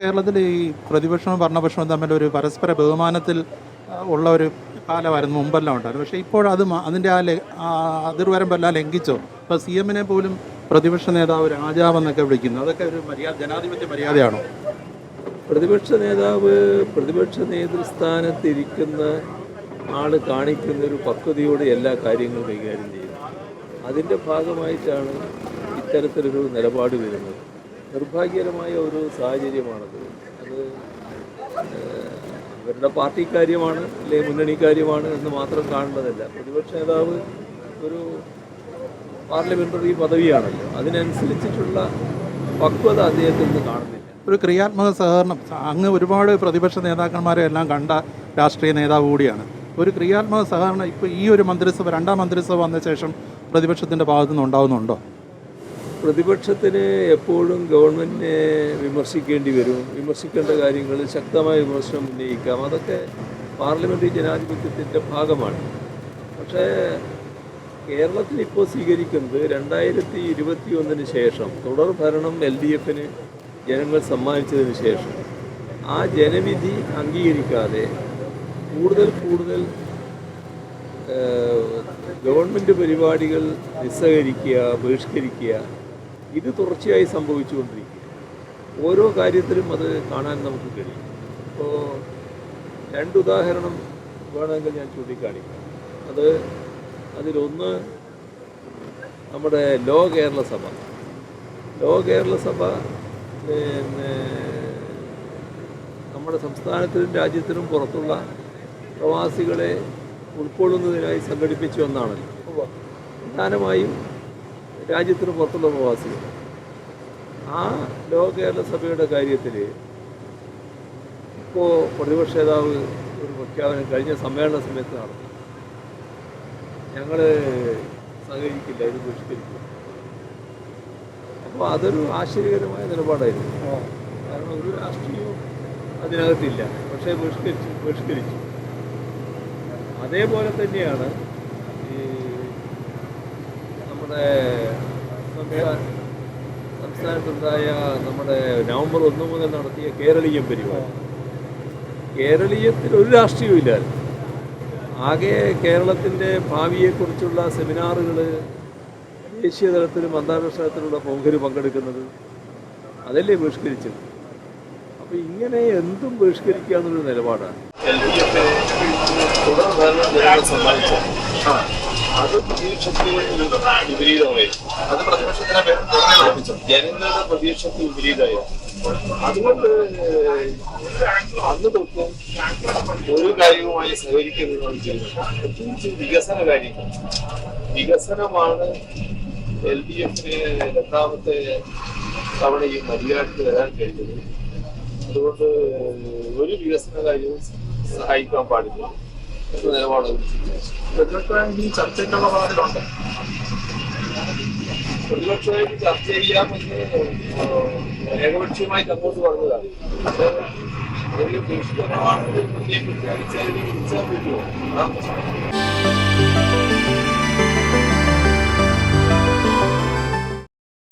കേരളത്തിൽ ഈ പ്രതിപക്ഷവും ഭരണപക്ഷവും തമ്മിൽ ഒരു പരസ്പര ബഹുമാനത്തിൽ ഉള്ള ഒരു കാലമായിരുന്നു മുമ്പെല്ലാം ഉണ്ടായിരുന്നു. പക്ഷേ ഇപ്പോഴത് അതിന്റെ ആ അതിർവരമ്പെല്ലാം ലംഘിച്ചോ? ഇപ്പോൾ സി എമ്മിനെ പോലും പ്രതിപക്ഷ നേതാവ് രാജാവെന്നൊക്കെ വിളിക്കുന്നു. അതൊക്കെ ഒരു മര്യാദ ജനാധിപത്യ മര്യാദയാണോ? പ്രതിപക്ഷ നേതാവ് പ്രതിപക്ഷ നേതൃസ്ഥാനത്തിരിക്കുന്ന ആൾ കാണിക്കുന്ന ഒരു പക്വതയോടെ എല്ലാ കാര്യങ്ങളും കൈകാര്യം ചെയ്യുന്നു. അതിന്റെ ഭാഗമായിട്ടാണ് ഇത്തരത്തിലൊരു നിലപാട് വരുന്നത്. നിർഭാഗ്യകരമായ ഒരു സാഹചര്യമാണത്. അത് അവരുടെ പാർട്ടി കാര്യമാണ് അല്ലെങ്കിൽ മുന്നണി കാര്യമാണ് എന്ന് മാത്രം കാണേണ്ടതല്ല പ്രതിപക്ഷ നേതാവ് ഒരു പാർലമെന്ററി പദവിയാണല്ലോ. അതിനനുസരിച്ചിട്ടുള്ള പക്വത അദ്ദേഹത്തിൽ നിന്ന് കാണുന്നില്ല. ഒരു ക്രിയാത്മക സഹകരണം. അങ്ങ് ഒരുപാട് പ്രതിപക്ഷ നേതാക്കന്മാരെ എല്ലാം കണ്ട രാഷ്ട്രീയ നേതാവ് കൂടിയാണ്. ഒരു ക്രിയാത്മക സഹകരണം ഇപ്പോൾ ഈ ഒരു മന്ത്രിസഭ രണ്ടാം മന്ത്രിസഭ വന്ന ശേഷം പ്രതിപക്ഷത്തിന്റെ ഭാഗത്തു നിന്ന് ഉണ്ടാകുന്നുണ്ടോ പ്രതിപക്ഷത്തിന് എപ്പോഴും ഗവൺമെന്റിനെ വിമർശിക്കേണ്ടി വരും. വിമർശിക്കേണ്ട കാര്യങ്ങൾ ശക്തമായ വിമർശനം ഉന്നയിക്കാം. അതൊക്കെ പാർലമെന്ററി ജനാധിപത്യത്തിന്റെ ഭാഗമാണ്. പക്ഷേ കേരളത്തിൽ ഇപ്പോൾ സ്വീകരിക്കുന്നത് രണ്ടായിരത്തി ഇരുപത്തി ഒന്നിന് ശേഷം തുടർ ഭരണം എൽ ഡി എഫിന് ജനങ്ങൾ സമ്മാനിച്ചതിന് ശേഷം. ആ ജനവിധി അംഗീകരിക്കാതെ കൂടുതൽ കൂടുതൽ ഗവൺമെന്റ് പരിപാടികൾ നിസ്സഹകരിക്കുക ബഹിഷ്കരിക്കുക ഇത് തുടർച്ചയായി സംഭവിച്ചുകൊണ്ടിരിക്കുക ഓരോ കാര്യത്തിലും അത് കാണാൻ നമുക്ക് കഴിയും. ഇപ്പോൾ രണ്ടുദാഹരണം വേണമെങ്കിൽ ഞാൻ ചൂണ്ടിക്കാണിക്കാം. അത് അതിലൊന്ന് നമ്മുടെ ലോ കേരള സഭ. ലോ കേരള സഭ പിന്നെ നമ്മുടെ സംസ്ഥാനത്തിനും രാജ്യത്തിനും പുറത്തുള്ള പ്രവാസികളെ ഉൾക്കൊള്ളുന്നതിനായി സംഘടിപ്പിച്ചു എന്നാണല്ലോ പ്രധാനമായും രാജ്യത്തിന് പുറത്തുള്ള പ്രവാസികൾ. ആ ലോക കേരള സഭയുടെ കാര്യത്തിൽ ഇപ്പോൾ പ്രതിപക്ഷ നേതാവ് ഒരു പ്രഖ്യാപനം കഴിഞ്ഞ സമ്മേളന സമയത്ത് നടത്തി ഞങ്ങൾ സഹകരിക്കില്ല ഇത് ബഹിഷ്കരിക്കും അപ്പോൾ അതൊരു ആശ്ചര്യകരമായ നിലപാടായിരുന്നു. കാരണം ഒരു രാഷ്ട്രീയവും അതിനകത്തില്ല. പക്ഷേ ബഹിഷ്കരിച്ചു ബഹിഷ്കരിച്ചു. അതേപോലെ തന്നെയാണ് ഈ നമ്മുടെ സംസ്ഥാന സംസ്ഥാനത്തുണ്ടായ നമ്മുടെ നവംബർ ഒന്ന് മുതൽ നടത്തിയ കേരളീയം പരിപാടി. കേരളീയത്തിൽ ഒരു രാഷ്ട്രീയവും ഇല്ലായിരുന്നു. ആകെ കേരളത്തിന്റെ ഭാവിയെക്കുറിച്ചുള്ള സെമിനാറുകൾ ദേശീയ തലത്തിലും അന്താരാഷ്ട്ര തലത്തിലുള്ള പ്രമുഖർ പങ്കെടുക്കുന്നത് അതല്ലേ ബഹിഷ്കരിച്ചത്? അപ്പോൾ ഇങ്ങനെ എന്തും ബഹിഷ്കരിക്കുക എന്നുള്ളൊരു നിലപാടാണ്. തുടർ ഭരണം സമ്മാനിച്ചു? അത് പ്രതീക്ഷയ്ക്ക് വിപരീതമായിരുന്നു. അത് പ്രതിപക്ഷത്തിനെ ഉറപ്പിച്ചു ജനങ്ങളുടെ പ്രതീക്ഷയ്ക്ക് വിപരീതമായിരുന്നു. അതുകൊണ്ട് അന്ന് തൊട്ട് ഒരു കാര്യവുമായി സഹകരിക്കുന്നതാണ് ചെയ്യുന്നത്. വികസന കാര്യങ്ങൾ. വികസനമാണ് എൽ ഡി എഫിന് രണ്ടാമത്തെ തവണ ഈ മര്യാദയ്ക്ക് വരാൻ കഴിഞ്ഞത്. അതുകൊണ്ട് ഒരു വികസന കാര്യവും സഹായിക്കാൻ പാടില്ല. നിലപാട്. പ്രതിപക്ഷമാണെങ്കിൽ ചർച്ചയ്ക്കുള്ള പാടിലുണ്ട് പ്രതിപക്ഷമായിട്ട് ചർച്ച ചെയ്യാമെന്ന് ഏഹ്, ഏകപക്ഷീയമായിട്ട് അങ്ങോട്ട് പറഞ്ഞതാണ്. അത് ഒരു ദുഷ്കരമാണെന്ന് പ്രത്യേകിച്ച് വിളിച്ചാൽ പറ്റുമോ